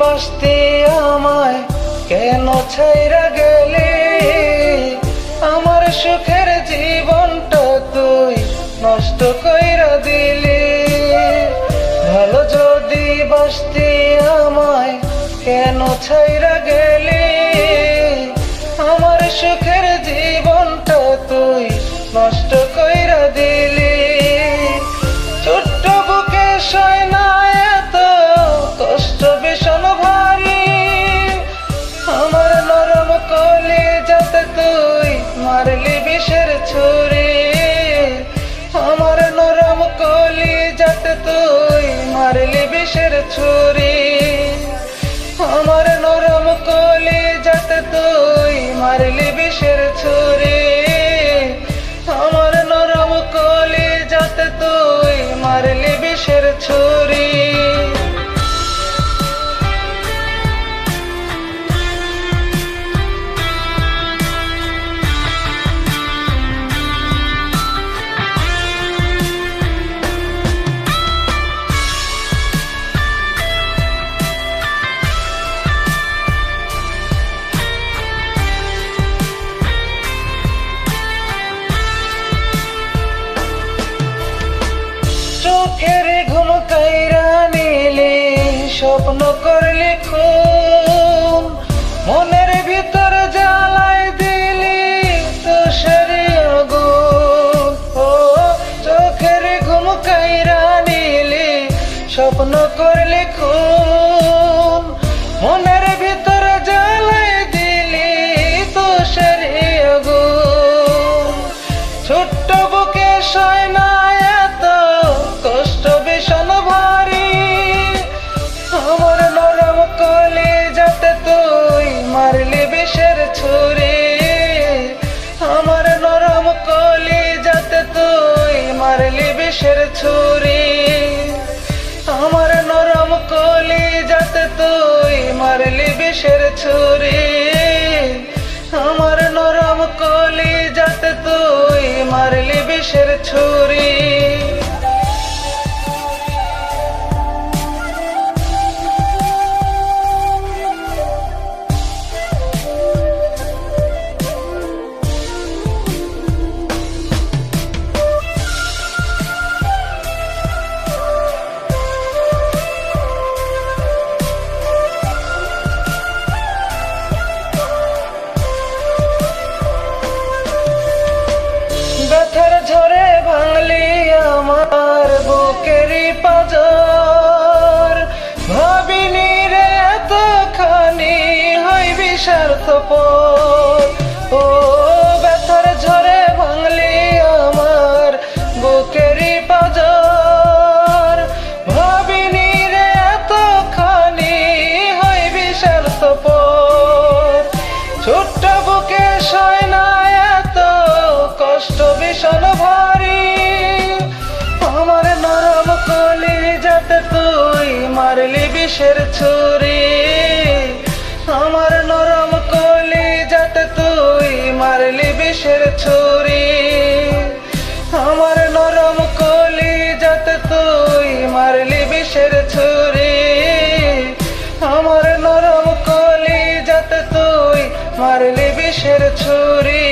বাসতে আমায়, কেন ছাইরা গেলে? আমার সুখের জীবনটা তুই নষ্ট কইরা দিলি। ভালো যদি বাসতে আমায়, কেন ছাইরা গেলি? আমার সুখের জীবনটা তুই নষ্ট কইরা দিলি। মারলি বিষের ছুরি, আমার নরম কলি যাতে তুই মারলি বিষের ছুরি। আমার নরম কলি যাতে তুই মারলি বিষের চোখের ঘুম কাইরা নিলে স্বপ্ন করলি খুন। মনের ভিতর জ্বালাই দিলি তুষারি আগুন। ও, চোখের ঘুম কাইরা নিলি স্বপ্ন করলি খুন। মনের ভিতর জ্বালাই দিলি তুষারি আগুন। ছোট্ট বুকে সয় বিষের ছুরি। আমার নরম কলি যাতে তুই মারলি বিষের ছুরি। আমার নরম কলি যাতে তুই মারলি বিষের ছুরি। স্বার্থপর ও ব্যথার ঝরে ভাঙলি আমার বুকেরই পাজর ভাবিনি রে এতখানি হইবি স্বার্থপর ছোট্ট বুকে সয় না এত কষ্ট ভীষণ ভারী। আমার নরম কলি যাতে তুই মারলি বিষের ছুরি। ছুরি। আমার নরম কলি যাতে তুই মারলি বিষের ছুরি। আমার নরম কলি যাতে তুই মারলি বিষের ছুরি।